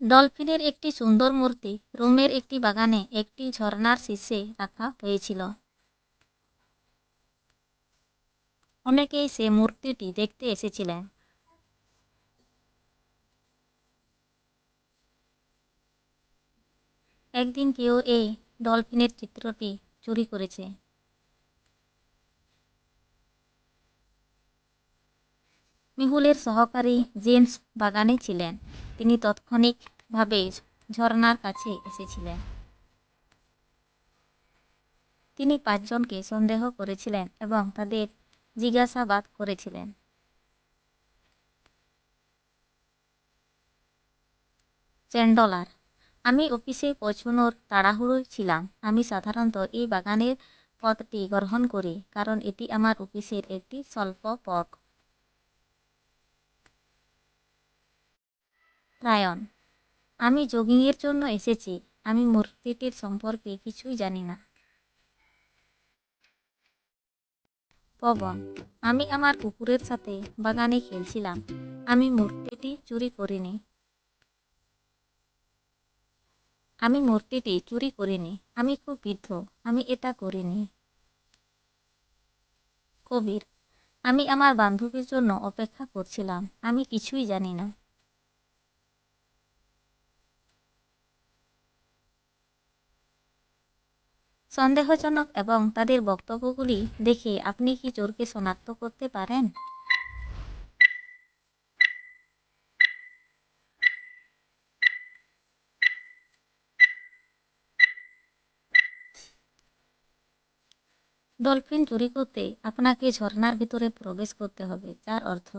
ডলফিনের একটি সুন্দর মূর্তি রোমের একটি বাগানে একটি ঝর্ণার শীর্ষে রাখা হয়েছিল। অনেকেই সে মূর্তিটি দেখতে এসেছিলেন। একদিন কেউ এই ডলফিনের চিত্রটি চুরি করেছে। মিহুলের সহকারী জেমস বাগানে ছিলেন। তিনি তাৎক্ষণিকভাবে ঝর্ণার কাছে এসেছিলেন। তিনি পাঁচজনকে সন্দেহ করেছিলেন এবং তাদের জিজ্ঞাসাবাদ করেছিলেন। চ্যান্ডলার, আমি অফিসে পৌঁছানোর তাড়াহুড়োয় ছিলাম। আমি সাধারণত এই বাগানের পথটি গ্রহণ করি, কারণ এটি আমার অফিসের একটি স্বল্প পথ। রায়ন, আমি জগিংয়ের জন্য এসেছি। আমি মূর্তিটির সম্পর্কে কিছুই জানি না। পবন, আমি আমার কুকুরের সাথে বাগানে খেলছিলাম। আমি মূর্তিটি চুরি করিনি। আমি মূর্তিটি চুরি করিনি। আমি খুব বৃদ্ধ। আমি এটা করিনি। কবির, আমি আমার বান্ধবীর জন্য অপেক্ষা করছিলাম। আমি কিছুই জানি না। সন্দেহজনক এবং তাদের বক্তব্যগুলি দেখে আপনি কি চোরকে শনাক্ত করতে পারেন? ডলফিন চুরি করতে আপনাকে ঝর্ণার ভিতরে প্রবেশ করতে হবে, যার অর্থ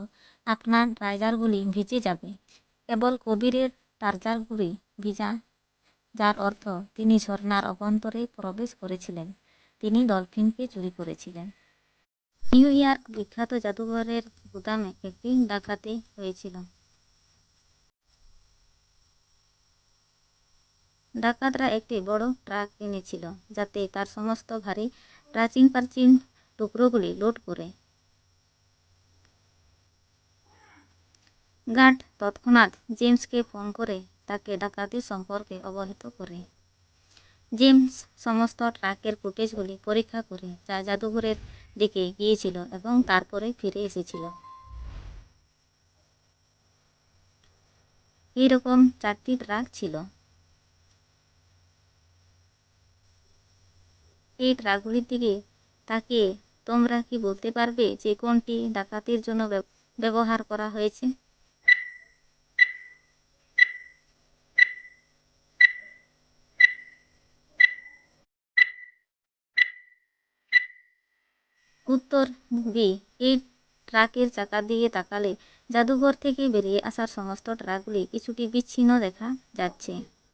আপনার ট্রাইজারগুলি ভিজে যাবে। কেবল কবিরের ট্রাইজারগুলি ভিজা যার অর্থ তিনি ঝর্ণার অভ্যন্তরে প্রবেশ করেছিলেন। তিনি ডলফিনকে চুরি করেছিলেন। নিউ ইয়র্ক বিখ্যাত জাদুঘরের গুদামে একটি ডাকাতি হয়েছিল। ডাকাতরা একটি বড় ট্রাক কিনেছিল যাতে তার সমস্ত ভারী প্রাচীন প্রাচীন টুকরোগুলি লোড করে। গার্ড তৎক্ষণাৎ জেমসকে ফোন করে তাকে ডাকাতি সম্পর্কে অবহিত করে। জেমস সমস্ত ট্রাকের ফুটেজগুলি পরীক্ষা করে যা জাদুঘরের দিকে গিয়েছিল এবং তারপরে ফিরে এসেছিল। এইরকম চারটি ট্রাক ছিল। এই ট্রাকগুলির দিকে তাকিয়ে তোমরা কি বলতে পারবে যে কোনটি ডাকাতির জন্য ব্যবহার করা হয়েছে? উত্তর বি এই ট্রাকের চাকা দিয়ে তাকালে জাদুঘর থেকে বেরিয়ে আসার সমস্ত ট্রাকগুলি কিছুটি বিচ্ছিন্ন দেখা যাচ্ছে।